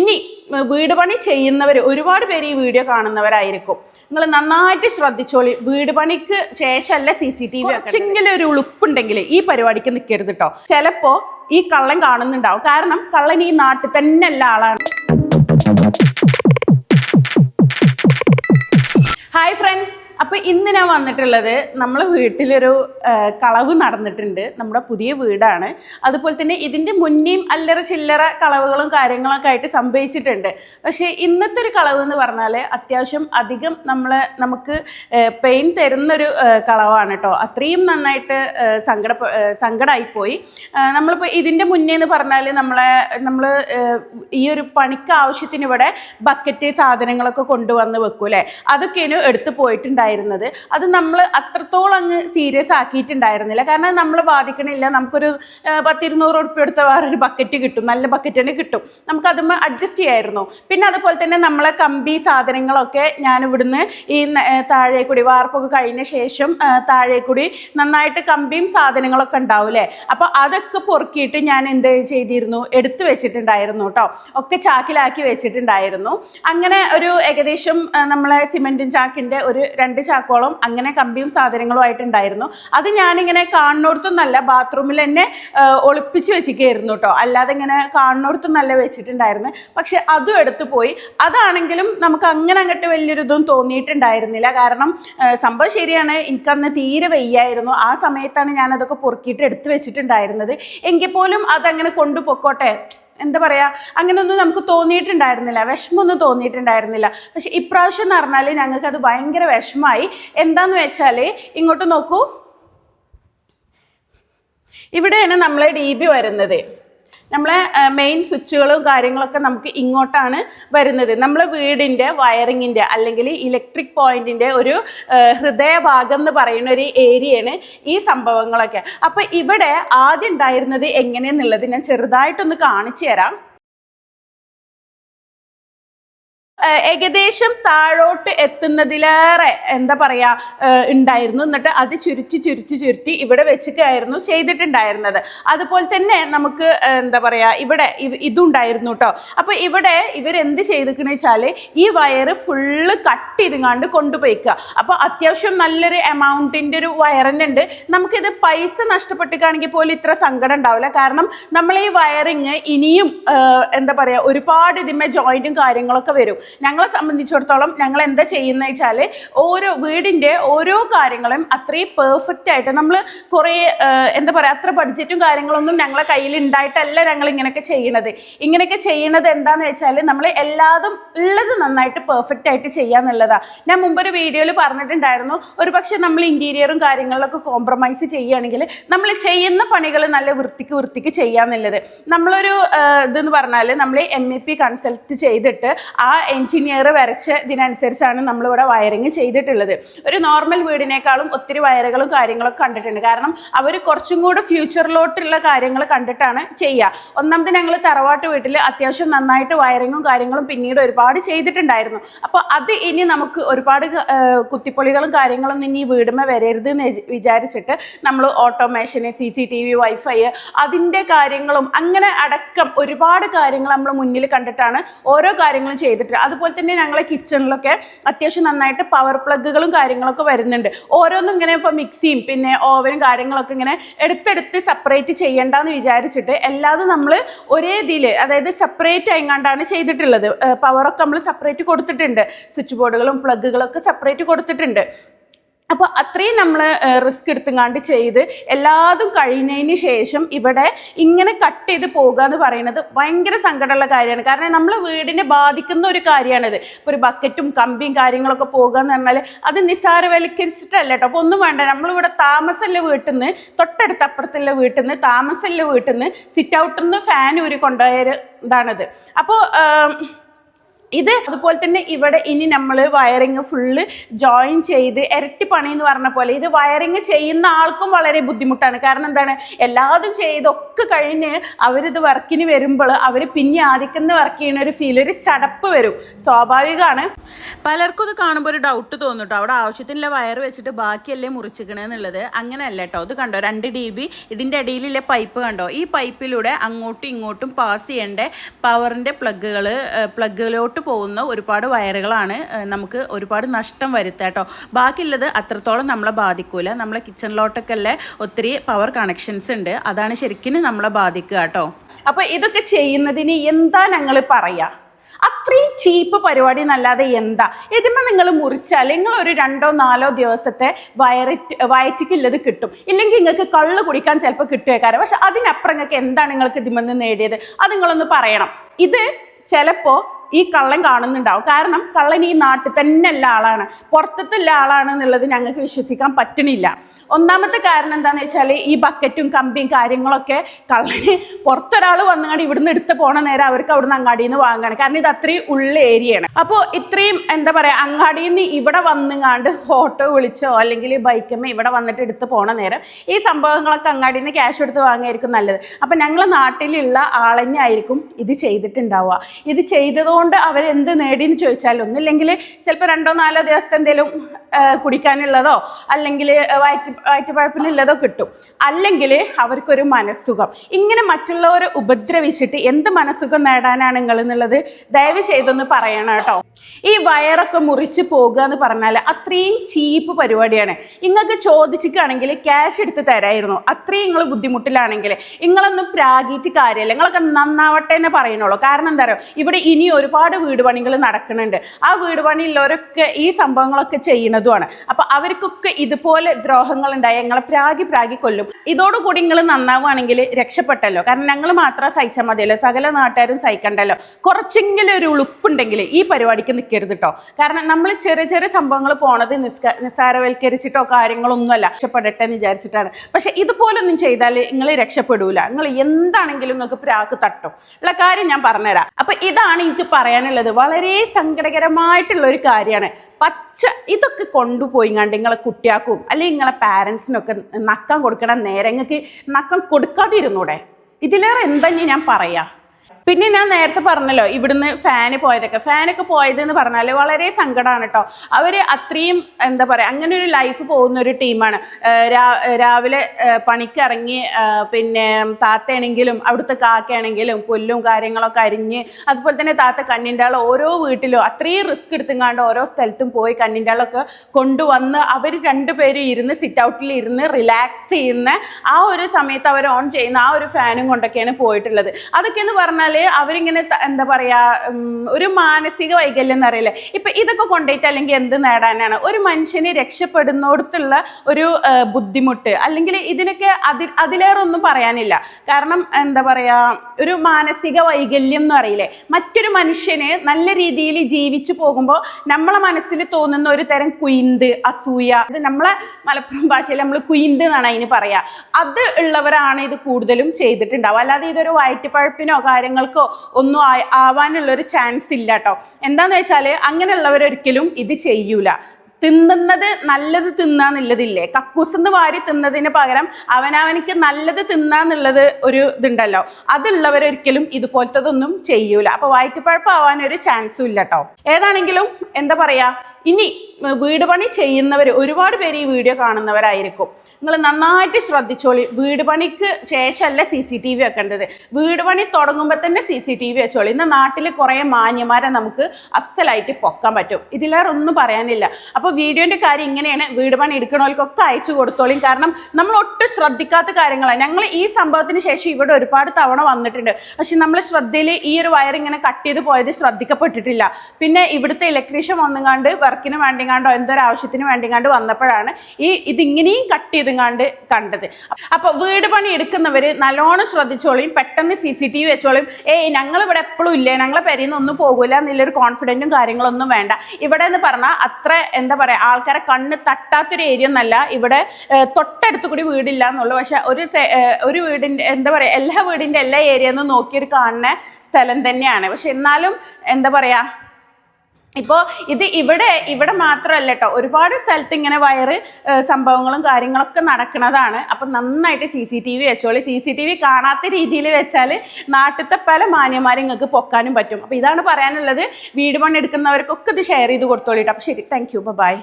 ഇനി വീട് പണി ചെയ്യുന്നവർ ഒരുപാട് പേര് ഈ വീഡിയോ കാണുന്നവരായിരിക്കും. നിങ്ങൾ നന്നായിട്ട് ശ്രദ്ധിച്ചോളി. വീട് പണിക്ക് ശേഷമല്ല സി സി ടി വി കുറച്ചെങ്കിലും ഒരു ഉളുപ്പുണ്ടെങ്കിൽ ഈ പരിപാടിക്ക് നിൽക്കരുത് കേട്ടോ ചിലപ്പോ ഈ കള്ളൻ കാണുന്നുണ്ടാവും. കാരണം കള്ളൻ ഈ നാട്ടിൽ തന്നെ ഉള്ള ആളാണ്. ഹായ് ഫ്രണ്ട്സ് അപ്പോൾ ഇന്ന് ഞാൻ വന്നിട്ടുള്ളത് നമ്മളെ വീട്ടിലൊരു കളവ് നടന്നിട്ടുണ്ട്. നമ്മുടെ പുതിയ വീടാണ്. അതുപോലെ തന്നെ ഇതിന്റെ മുന്നേയും അല്ലറ ചില്ലറ കളവുകളും കാര്യങ്ങളൊക്കെ ആയിട്ട് സംഭവിച്ചിട്ടുണ്ട്. പക്ഷേ ഇന്നത്തെ ഒരു കളവ് എന്ന് പറഞ്ഞാൽ അത്യാവശ്യം അധികം നമ്മളെ നമുക്ക് പെയിൻ തരുന്നൊരു കളവാണ് കേട്ടോ അത്രയും നന്നായിട്ട് സങ്കട സങ്കടമായിപ്പോയി നമ്മളിപ്പോൾ ഇതിന്റെ മുന്നേ എന്ന് പറഞ്ഞാൽ നമ്മളെ നമ്മൾ ഈ ഒരു പണിക്ക് ആവശ്യത്തിന് ഇവിടെ ബക്കറ്റ് സാധനങ്ങളൊക്കെ കൊണ്ടുവന്ന് വെക്കൂലേ അതൊക്കെയാണ് എടുത്തു പോയിട്ടുണ്ടായിരുന്നത് അത് നമ്മൾ അത്രത്തോളം അങ്ങ് സീരിയസ് ആക്കിയിട്ടുണ്ടായിരുന്നില്ല. കാരണം നമ്മൾ ബാധിക്കണില്ല. നമുക്കൊരു പത്തിരുന്നൂറ് ഉറുപ്പ്യ എടുത്ത വേറൊരു ബക്കറ്റ് കിട്ടും. നല്ല ബക്കറ്റ് തന്നെ കിട്ടും. നമുക്ക് അതുമ്മ അഡ്ജസ്റ്റ് ചെയ്യായിരുന്നു. പിന്നെ അതുപോലെ തന്നെ നമ്മളെ കമ്പി സാധനങ്ങളൊക്കെ ഞാൻ ഇവിടുന്ന് ഈ താഴെ വാർപ്പൊക്കെ കഴിഞ്ഞ ശേഷം താഴെ നന്നായിട്ട് കമ്പിയും സാധനങ്ങളൊക്കെ ഉണ്ടാവില്ലേ അപ്പോൾ അതൊക്കെ പൊറുക്കിയിട്ട് ഞാൻ എന്ത് ചെയ്തിരുന്നു? എടുത്തു വെച്ചിട്ടുണ്ടായിരുന്നു കേട്ടോ ഒക്കെ ചാക്കിലാക്കി വെച്ചിട്ടുണ്ടായിരുന്നു. അങ്ങനെ ഒരു ഏകദേശം നമ്മളെ സിമെന്റും ചാക്കിന്റെ ഒരു രണ്ട് ചാക്കോളം അങ്ങനെ കമ്പിയും സാധനങ്ങളും ആയിട്ടുണ്ടായിരുന്നു. അത് ഞാനിങ്ങനെ കാണുന്നിടത്തൊന്നല്ല ബാത്റൂമിൽ തന്നെ ഒളിപ്പിച്ച് വെച്ചിരിക്കുകയായിരുന്നു കേട്ടോ അല്ലാതെ ഇങ്ങനെ കാണുന്നിടത്തൊന്നല്ല വെച്ചിട്ടുണ്ടായിരുന്നു. പക്ഷെ അതും എടുത്തു പോയി. അതാണെങ്കിലും നമുക്ക് അങ്ങനെ അങ്ങോട്ട് വലിയൊരിതും തോന്നിയിട്ടുണ്ടായിരുന്നില്ല. കാരണം സംഭവം ശരിയാണ്. എനിക്കന്ന് തീരെ വയ്യായിരുന്നു. ആ സമയത്താണ് ഞാൻ അതൊക്കെ പൊറുക്കിയിട്ട് എടുത്തു വെച്ചിട്ടുണ്ടായിരുന്നത്. എങ്കിൽ പോലും അതങ്ങനെ കൊണ്ടുപൊക്കോട്ടെ. എന്താ പറയുക അങ്ങനെയൊന്നും നമുക്ക് തോന്നിയിട്ടുണ്ടായിരുന്നില്ല. വിഷമമൊന്നും തോന്നിയിട്ടുണ്ടായിരുന്നില്ല. പക്ഷെ ഇപ്രാവശ്യം എന്ന് പറഞ്ഞാൽ ഞങ്ങൾക്കത് ഭയങ്കര വിഷമമായി. എന്താന്ന് വെച്ചാൽ ഇങ്ങോട്ട് നോക്കൂ. ഇവിടെയാണ് നമ്മളെ ഡി ബി വരുന്നത്. നമ്മളെ മെയിൻ സ്വിച്ചുകളും കാര്യങ്ങളൊക്കെ നമുക്ക് ഇങ്ങോട്ടാണ് വരുന്നത്. നമ്മളെ വീടിന്റെ വയറിങ്ങിന്റെ അല്ലെങ്കിൽ ഇലക്ട്രിക് പോയിന്റിന്റെ ഒരു ഹൃദയഭാഗം എന്ന് പറയുന്ന ഒരു ഏരിയയാണ് ഈ സംഭവങ്ങളൊക്കെ. അപ്പോൾ ഇവിടെ ആദ്യം ഉണ്ടായിരുന്നത് എങ്ങനെയെന്നുള്ളത് ഞാൻ ചെറുതായിട്ടൊന്ന് കാണിച്ചു തരാം. ഏകദേശം താഴോട്ട് എത്തുന്നതിലേറെ എന്താ പറയുക ഉണ്ടായിരുന്നു. എന്നിട്ട് അത് ചുരുട്ടി ചുരുട്ടി ചുരുട്ടി ഇവിടെ വെച്ചിട്ടായിരുന്നു ചെയ്തിട്ടുണ്ടായിരുന്നത്. അതുപോലെ തന്നെ നമുക്ക് എന്താ പറയുക ഇവിടെ ഇതുണ്ടായിരുന്നു കേട്ടോ അപ്പോൾ ഇവിടെ ഇവരെന്ത് ചെയ്തിക്കണെന്ന് വെച്ചാൽ ഈ വയറ് ഫുള്ള് കട്ട് ചെയ്തുങ്ങാണ്ട് കൊണ്ടുപോയിക്കുക. അപ്പോൾ അത്യാവശ്യം നല്ലൊരു എമൗണ്ടിന്റെ ഒരു വയർ തന്നെ ഉണ്ട് നമുക്കിത് പൈസ നഷ്ടപ്പെട്ടിക്കാണെങ്കിൽ പോലും ഇത്ര സങ്കടം ഉണ്ടാവില്ല. കാരണം നമ്മൾ ഈ വയറിങ് ഇനിയും എന്താ പറയുക ഒരുപാട് ഇതിന്മേ ജോയിന്റും കാര്യങ്ങളൊക്കെ വരും. ഞങ്ങളെ സംബന്ധിച്ചിടത്തോളം ഞങ്ങൾ എന്താ ചെയ്യുന്നത് വെച്ചാൽ ഓരോ വീടിന്റെ ഓരോ കാര്യങ്ങളും അത്രയും പെർഫെക്റ്റ് ആയിട്ട് നമ്മൾ കുറേ എന്താ പറയുക അത്ര ബഡ്ജറ്റും കാര്യങ്ങളൊന്നും ഞങ്ങളെ കയ്യിൽ ഉണ്ടായിട്ടല്ല ഞങ്ങൾ ഇങ്ങനെയൊക്കെ ചെയ്യണത്. ഇങ്ങനെയൊക്കെ ചെയ്യണത് എന്താണെന്ന് വെച്ചാൽ നമ്മൾ എല്ലാതും ഉള്ളത് നന്നായിട്ട് പെർഫെക്റ്റ് ആയിട്ട് ചെയ്യാന്നുള്ളതാണ് ഞാൻ മുമ്പൊരു വീഡിയോയിൽ പറഞ്ഞിട്ടുണ്ടായിരുന്നു ഒരു പക്ഷേ നമ്മൾ ഇന്റീരിയറും കാര്യങ്ങളിലൊക്കെ കോംപ്രമൈസ് ചെയ്യുകയാണെങ്കിൽ നമ്മൾ ചെയ്യുന്ന പണികൾ നല്ല വൃത്തിക്ക് വൃത്തിക്ക് ചെയ്യാന്നുള്ളത് നമ്മളൊരു ഇതെന്ന് പറഞ്ഞാൽ നമ്മൾ എം പി കൺസൾട്ട് ചെയ്തിട്ട് ആ എഞ്ചിനീയർ വരച്ച ഇതിനനുസരിച്ചാണ് നമ്മളിവിടെ വയറിങ് ചെയ്തിട്ടുള്ളത്. ഒരു നോർമൽ വീടിനേക്കാളും ഒത്തിരി വയറുകളും കാര്യങ്ങളൊക്കെ കണ്ടിട്ടുണ്ട്. കാരണം അവർ കുറച്ചും കൂടെ ഫ്യൂച്ചറിലോട്ടുള്ള കാര്യങ്ങൾ കണ്ടിട്ടാണ് ചെയ്യുക. ഒന്നാമത് ഞങ്ങൾ തറവാട്ട് വീട്ടിൽ അത്യാവശ്യം നന്നായിട്ട് വയറിങ്ങും കാര്യങ്ങളും പിന്നീട് ഒരുപാട് ചെയ്തിട്ടുണ്ടായിരുന്നു. അപ്പോൾ അത് ഇനി നമുക്ക് ഒരുപാട് കുത്തിപ്പൊളികളും കാര്യങ്ങളൊന്നും ഇനി വീടുമേ വരരുത് എന്ന് വിച- വിചാരിച്ചിട്ട് നമ്മൾ ഓട്ടോമേഷന് C C T V wifi അതിന്റെ കാര്യങ്ങളും അങ്ങനെ അടക്കം ഒരുപാട് കാര്യങ്ങൾ നമ്മൾ മുന്നിൽ കണ്ടിട്ടാണ് ഓരോ കാര്യങ്ങളും ചെയ്തിട്ട് അതുപോലെ തന്നെ ഞങ്ങളെ കിച്ചണിലൊക്കെ അത്യാവശ്യം നന്നായിട്ട് പവർ പ്ലഗുകളും കാര്യങ്ങളൊക്കെ വരുന്നുണ്ട്. ഓരോന്നും ഇങ്ങനെ ഇപ്പോൾ മിക്സിയും പിന്നെ ഓവനും കാര്യങ്ങളൊക്കെ ഇങ്ങനെ എടുത്തെടുത്ത് സെപ്പറേറ്റ് ചെയ്യേണ്ടെന്ന് വിചാരിച്ചിട്ട് എല്ലാതും നമ്മൾ ഒരേ ഇതിൽ അതായത് സെപ്പറേറ്റ് ആയിങ്ങാണ്ടാണ് ചെയ്തിട്ടുള്ളത്. പവറൊക്കെ നമ്മൾ സെപ്പറേറ്റ് കൊടുത്തിട്ടുണ്ട്. സ്വിച്ച് ബോർഡുകളും പ്ലഗുകളൊക്കെ സെപ്പറേറ്റ് കൊടുത്തിട്ടുണ്ട്. അപ്പോൾ അത്രയും നമ്മൾ റിസ്ക് എടുത്തുങ്ങാണ്ട് ചെയ്ത് എല്ലാതും കഴിഞ്ഞതിന് ശേഷം ഇവിടെ ഇങ്ങനെ കട്ട് ചെയ്ത് പോകുക എന്ന് പറയുന്നത് ഭയങ്കര സങ്കടമുള്ള കാര്യമാണ്. കാരണം നമ്മൾ വീടിനെ ബാധിക്കുന്ന ഒരു കാര്യമാണിത്. ഇപ്പോൾ ഒരു ബക്കറ്റും കമ്പിയും കാര്യങ്ങളൊക്കെ പോകുക എന്ന് പറഞ്ഞാൽ അത് നിസ്സാരവൽക്കരിച്ചിട്ടല്ല കേട്ടോ. അപ്പോൾ ഒന്നും വേണ്ട. നമ്മളിവിടെ താമസമില്ല വീട്ടിൽ നിന്ന് തൊട്ടടുത്ത അപ്പുറത്തുള്ള വീട്ടിൽ നിന്ന് താമസമില്ല വീട്ടിൽ നിന്ന് സിറ്റ് ഔട്ടിൽ നിന്ന് ഫാൻ ഊരി കൊണ്ടുപോയൊരു ഇതാണിത്. അപ്പോൾ ഇത് അതുപോലെ തന്നെ ഇവിടെ ഇനി നമ്മൾ വയറിങ് ഫുള്ള് ജോയിൻ ചെയ്ത് ഇരട്ടി പണി എന്ന് പറഞ്ഞ പോലെ ഇത് വയറിങ് ചെയ്യുന്ന ആൾക്കും വളരെ ബുദ്ധിമുട്ടാണ്. കാരണം എന്താണ്? എല്ലാതും ചെയ്തൊക്കെ കഴിഞ്ഞ് അവരിത് വർക്കിന് വരുമ്പോൾ അവർ പിന്നെ ആദിക്കുന്ന വർക്ക് ചെയ്യുന്ന ഒരു ഫീൽ ഒരു ചടപ്പ് വരും. സ്വാഭാവികമാണ് പലർക്കും ഇത് കാണുമ്പോൾ ഒരു ഡൗട്ട് തോന്നും അവിടെ ആവശ്യത്തിനുള്ള വയർ വെച്ചിട്ട് ബാക്കിയല്ലേ മുറിച്ചിക്കണെന്നുള്ളത് അങ്ങനെയല്ല കേട്ടോ ഇത് കണ്ടോ? രണ്ട് ഡി ബി ഇതിന്റെ അടിയിലുള്ള പൈപ്പ് കണ്ടോ? ഈ പൈപ്പിലൂടെ അങ്ങോട്ടും ഇങ്ങോട്ടും പാസ് ചെയ്യേണ്ട പവറിന്റെ പ്ലഗുകൾ പ്ലഗിലോട്ട് പോകുന്ന ഒരുപാട് വയറുകളാണ് നമുക്ക് ഒരുപാട് നഷ്ടം വരുത്തുക കേട്ടോ ബാക്കിയുള്ളത് അത്രത്തോളം നമ്മളെ ബാധിക്കൂല. നമ്മളെ കിച്ചണിലോട്ടൊക്കെ അല്ലേ ഒത്തിരി പവർ കണക്ഷൻസ് ഉണ്ട്. അതാണ് ശരിക്കും നമ്മളെ ബാധിക്കുക കേട്ടോ അപ്പോൾ ഇതൊക്കെ ചെയ്യുന്നതിന് എന്താ ഞങ്ങൾ പറയുക അത്രയും ചീപ്പ് പരിപാടി എന്നല്ലാതെ എന്താ? ഇതിമ്മ നിങ്ങൾ മുറിച്ചാൽ നിങ്ങൾ ഒരു രണ്ടോ നാലോ ദിവസത്തെ വയററ്റ് വയറ്റിക്കുള്ളത് കിട്ടും. ഇല്ലെങ്കിൽ നിങ്ങൾക്ക് കള്ള് കുടിക്കാൻ ചിലപ്പോൾ കിട്ടുകയാരം പക്ഷെ അതിനപ്പുറം നിങ്ങൾക്ക് എന്താണ് നിങ്ങൾക്ക് ഇതിമെന്ന് നേടിയത്? അത് നിങ്ങളൊന്ന് പറയണം. ഇത് ചിലപ്പോൾ ഈ കള്ളൻ കാണുന്നുണ്ടാവും. കാരണം കള്ളൻ ഈ നാട്ടിൽ തന്നെ ഉള്ള ആളാണ്. പുറത്തുള്ള ആളാണ് എന്നുള്ളത് ഞങ്ങൾക്ക് വിശ്വസിക്കാൻ പറ്റണില്ല. ഒന്നാമത്തെ കാരണം എന്താണെന്ന് വെച്ചാൽ ഈ ബക്കറ്റും കമ്പിയും കാര്യങ്ങളൊക്കെ കള്ളന് പുറത്തൊരാൾ വന്നുകൊണ്ട് ഇവിടുന്ന് എടുത്ത് പോണ നേരം അവർക്ക് അവിടുന്ന് അങ്ങാടിയിൽ നിന്ന് വാങ്ങാണ്. കാരണം ഇത് അത്രയും ഉള്ള ഏരിയയാണ് അപ്പോൾ ഇത്രയും എന്താ പറയുക അങ്ങാടിയിൽ നിന്ന് ഇവിടെ വന്നുങ്ങാണ്ട് ഓട്ടോ വിളിച്ചോ അല്ലെങ്കിൽ ബൈക്കമ്മ ഇവിടെ വന്നിട്ട് എടുത്ത് പോണ നേരം ഈ സംഭവങ്ങളൊക്കെ അങ്ങാടിയിൽ നിന്ന് ക്യാഷ് എടുത്ത് വാങ്ങിയായിരിക്കും നല്ലത്. അപ്പം ഞങ്ങൾ നാട്ടിലുള്ള ആളെന്നെ ആയിരിക്കും ഇത് ചെയ്തിട്ടുണ്ടാവുക. ഇത് ചെയ്തതുകൊണ്ട് അവരെന്ത് നേടിയെന്ന് ചോദിച്ചാൽ ഒന്നില്ലെങ്കിൽ ചിലപ്പോൾ രണ്ടോ നാലോ ദിവസത്തെ എന്തെങ്കിലും കുടിക്കാനുള്ളതോ അല്ലെങ്കിൽ വയറ്റ് വയറ്റുപഴപ്പിനുള്ളതോ കിട്ടും. അല്ലെങ്കിൽ അവർക്കൊരു മനസ്സുഖം. ഇങ്ങനെ മറ്റുള്ളവരെ ഉപദ്രവിച്ചിട്ട് എന്ത് മനസ്സുഖം നേടാനാണ് നിങ്ങൾ എന്നുള്ളത് ദയവ് ചെയ്തൊന്ന് പറയണം കേട്ടോ. ഈ വയറൊക്കെ മുറിച്ച് പോകുക എന്ന് പറഞ്ഞാൽ അത്രയും ചീപ്പ് പരിപാടിയാണ്. നിങ്ങൾക്ക് ചോദിച്ചിട്ടാണെങ്കിൽ ക്യാഷ് എടുത്ത് തരായിരുന്നു. അത്രയും നിങ്ങൾ ബുദ്ധിമുട്ടിലാണെങ്കിൽ നിങ്ങളൊന്നും പ്രാഗീറ്റ് കാര്യമല്ല നിങ്ങളൊക്കെ നന്നാവട്ടെ എന്ന് പറയണുള്ളൂ. കാരണം എന്താ പറയുക ഇവിടെ ഇനി ഒരുപാട് വീട് പണികൾ നടക്കുന്നുണ്ട്. ആ വീട് പണിയുള്ളവരൊക്കെ ഈ സംഭവങ്ങളൊക്കെ ചെയ്യുന്നതുമാണ്. അപ്പൊ അവർക്കൊക്കെ ഇതുപോലെ ദ്രോഹങ്ങൾ ഉണ്ടായി ഞങ്ങളെ പ്രാഗി പ്രാഗി കൊല്ലും. ഇതോടുകൂടി നിങ്ങൾ നന്നാവുകയാണെങ്കിൽ രക്ഷപ്പെട്ടല്ലോ. കാരണം ഞങ്ങൾ മാത്രം സഹിച്ചാൽ മതിയല്ലോ സകല നാട്ടുകാരും സഹിക്കണ്ടല്ലോ. കുറച്ചെങ്കിലും ഒരു ഉളുപ്പുണ്ടെങ്കിൽ ഈ പരിപാടിക്ക് നിൽക്കരുത് കേട്ടോ കാരണം നമ്മൾ ചെറിയ ചെറിയ സംഭവങ്ങൾ പോണത് നിസ്ക നിസ്സാരവൽക്കരിച്ചിട്ടോ കാര്യങ്ങളൊന്നുമല്ല. രക്ഷപ്പെടട്ടെ എന്ന് വിചാരിച്ചിട്ടാണ്. പക്ഷെ ഇതുപോലൊന്നും ചെയ്താൽ നിങ്ങൾ രക്ഷപ്പെടൂല. നിങ്ങൾ എന്താണെങ്കിലും നിങ്ങൾക്ക് പ്രാക്ക് തട്ടും. ഉള്ള കാര്യം ഞാൻ പറഞ്ഞുതരാം. അപ്പൊ ഇതാണ് എനിക്ക് പറയാനുള്ളത് വളരെ സങ്കടകരമായിട്ടുള്ള ഒരു കാര്യമാണ്. പച്ച ഇതൊക്കെ കൊണ്ടുപോയി കണ്ട് നിങ്ങളെ കുട്ടിയാക്കും അല്ലെങ്കിൽ നിങ്ങളെ പാരൻസിനൊക്കെ നക്കം കൊടുക്കണം നേരെ നിങ്ങൾക്ക് നക്കം കൊടുക്കാതിരുന്നൂടെ? ഇതിലേറെ എന്താ ഞാൻ പറയാ? പിന്നെ ഞാൻ നേരത്തെ പറഞ്ഞല്ലോ ഇവിടുന്ന് ഫാന് പോയതൊക്കെ. ഫാനൊക്കെ പോയത് എന്ന് പറഞ്ഞാൽ വളരെ സങ്കടമാണ് കേട്ടോ അവർ അത്രയും എന്താ പറയുക അങ്ങനെ ഒരു ലൈഫ് പോകുന്ന ഒരു ടീമാണ് രാവിലെ പണിക്കിറങ്ങി പിന്നെ താത്തയാണെങ്കിലും അവിടുത്തെ കാക്കയാണെങ്കിലും പുല്ലും കാര്യങ്ങളൊക്കെ അരിഞ്ഞ് അതുപോലെ തന്നെ താത്ത കന്നിന്റെ ആൾ ഓരോ വീട്ടിലും അത്രയും റിസ്ക് എടുത്തുങ്ങാണ്ട് ഓരോ സ്ഥലത്തും പോയി കന്നിന്റെ ആളൊക്കെ കൊണ്ടുവന്ന് അവർ രണ്ടുപേരും ഇരുന്ന് സിറ്റ് ഔട്ടിൽ ഇരുന്ന് റിലാക്സ് ചെയ്യുന്ന ആ ഒരു സമയത്ത് അവർ ഓൺ ചെയ്യുന്ന ആ ഒരു ഫാനും കൊണ്ടൊക്കെയാണ് പോയിട്ടുള്ളത്. അതൊക്കെ എന്ന് പറഞ്ഞാൽ അവരിങ്ങനെ ത- എന്താ പറയാ ഒരു മാനസിക വൈകല്യം എന്ന് അറിയില്ലേ ഇപ്പൊ ഇതൊക്കെ കൊണ്ടുപോയിട്ട് അല്ലെങ്കിൽ എന്ത് നേടാനാണ്? ഒരു മനുഷ്യനെ രക്ഷപ്പെടുന്നിടത്തുള്ള ഒരു ബുദ്ധിമുട്ട് അല്ലെങ്കിൽ ഇതിനൊക്കെ അതി അതിലേറെ ഒന്നും പറയാനില്ല. കാരണം എന്താ പറയാ ഒരു മാനസിക വൈകല്യം എന്ന് അറിയില്ലേ മറ്റൊരു മനുഷ്യന് നല്ല രീതിയിൽ ജീവിച്ചു പോകുമ്പോൾ നമ്മളെ മനസ്സിൽ തോന്നുന്ന ഒരു തരം കുയിന്ത് അസൂയ ഇത് നമ്മളെ മലപ്പുറം ഭാഷയിൽ നമ്മൾ കുയിന്ത് എന്നാണ് അതിന് പറയാ. അത് ഉള്ളവരാണ് ഇത് കൂടുതലും ചെയ്തിട്ടുണ്ടാവുക. അല്ലാതെ ഇതൊരു വയറ്റുപഴപ്പിനോ കാര്യങ്ങൾക്കോ ഒന്നും ആവാനുള്ള ഒരു ചാൻസ് ഇല്ല കേട്ടോ എന്താന്ന് വെച്ചാൽ അങ്ങനെയുള്ളവരൊരിക്കലും ഇത് ചെയ്യൂല. തിന്നുന്നത് നല്ലത് തിന്നാന്നുള്ളതില്ലേ? കക്കൂസെന്ന് വാരി തിന്നതിന് പകരം അവനവനിക്ക് നല്ലത് തിന്നാന്നുള്ളത് ഒരു ഇതുണ്ടല്ലോ. അതുള്ളവരൊരിക്കലും ഇതുപോലത്തതൊന്നും ചെയ്യൂല. അപ്പൊ വയറ്റുപഴപ്പാവാൻ ഒരു ചാൻസും ഇല്ല കേട്ടോ ഏതാണെങ്കിലും എന്താ പറയാ ഇനി വീട് പണി ചെയ്യുന്നവർ ഒരുപാട് പേര് ഈ വീഡിയോ കാണുന്നവരായിരിക്കും. നിങ്ങൾ നന്നായിട്ട് ശ്രദ്ധിച്ചോളി. വീട് പണിക്ക് ശേഷമല്ല സി സി ടി വി വെക്കേണ്ടത്. വീട് പണി തുടങ്ങുമ്പോൾ തന്നെ സി സി ടി വി വെച്ചോളി. ഇന്ന് നാട്ടിൽ കുറേ മാന്യന്മാരെ നമുക്ക് അസലായിട്ട് പൊക്കാൻ പറ്റും. ഇതിലേറെ ഒന്നും പറയാനില്ല. അപ്പോൾ വീഡിയോന്റെ കാര്യം ഇങ്ങനെയാണ്. വീട് പണി എടുക്കണവർക്കൊക്കെ അയച്ചു കൊടുത്തോളിയും കാരണം നമ്മൾ ഒട്ടും ശ്രദ്ധിക്കാത്ത കാര്യങ്ങളാണ് ഞങ്ങൾ ഈ സംഭവത്തിന് ശേഷം ഇവിടെ ഒരുപാട് തവണ വന്നിട്ടുണ്ട്. പക്ഷെ നമ്മൾ ശ്രദ്ധയിൽ ഈ ഒരു വയർ ഇങ്ങനെ കട്ട് ചെയ്ത് പോയത് ശ്രദ്ധിക്കപ്പെട്ടിട്ടില്ല. പിന്നെ ഇവിടുത്തെ ഇലക്ട്രീഷ്യൻ വന്നുകാണ്ട് വർക്കിന് വേണ്ടിങ്ങാണ്ടോ എന്തൊരു ആവശ്യത്തിന് വേണ്ടിങ്ങാണ്ട് വന്നപ്പോഴാണ് ഈ ഇതിങ്ങനെയും കട്ട് ചെയ്തുങ്ങാണ്ട് കണ്ടത്. അപ്പൊ വീട് പണി എടുക്കുന്നവർ നല്ലോണം ശ്രദ്ധിച്ചോളിയും പെട്ടെന്ന് സി സി ടി വി വെച്ചോളിയും ഏയ് ഞങ്ങൾ ഇവിടെ എപ്പോഴും ഇല്ലേ? ഞങ്ങളെ പെരിന്ന് ഒന്നും പോകില്ല എന്നുള്ളൊരു കോൺഫിഡന്റും കാര്യങ്ങളൊന്നും വേണ്ട. ഇവിടെ എന്ന് പറഞ്ഞാൽ അത്ര എന്താ പറയാ ആൾക്കാരെ കണ്ണ് തട്ടാത്തൊരു ഏരിയ ഒന്നല്ല. ഇവിടെ തൊട്ടടുത്ത് കൂടി വീടില്ല എന്നുള്ളൂ. പക്ഷെ ഒരു ഒരു വീടിന്റെ എന്താ പറയാ എല്ലാ വീടിന്റെ എല്ലാ ഏരിയ നോക്കിയൊരു കാണുന്ന സ്ഥലം തന്നെയാണ്. പക്ഷെ എന്നാലും എന്താ പറയാ ഇപ്പോൾ ഇത് ഇവിടെ ഇവിടെ മാത്രമല്ല കേട്ടോ ഒരുപാട് സ്ഥലത്ത് ഇങ്ങനെ വയറ് സംഭവങ്ങളും കാര്യങ്ങളൊക്കെ നടക്കുന്നതാണ് അപ്പം നന്നായിട്ട് സി സി ടി വി വെച്ചോളി. സി സി ടി വി കാണാത്ത രീതിയിൽ വെച്ചാൽ നാട്ടിലത്തെ പല മാന്യന്മാരും നിങ്ങൾക്ക് പൊക്കാനും പറ്റും. അപ്പോൾ ഇതാണ് പറയാനുള്ളത്. വീട് പണി എടുക്കുന്നവർക്കൊക്കെ ഇത് ഷെയർ ചെയ്ത് കൊടുത്തോളിട്ടോ. അപ്പോൾ ശരി താങ്ക് യു ബൈ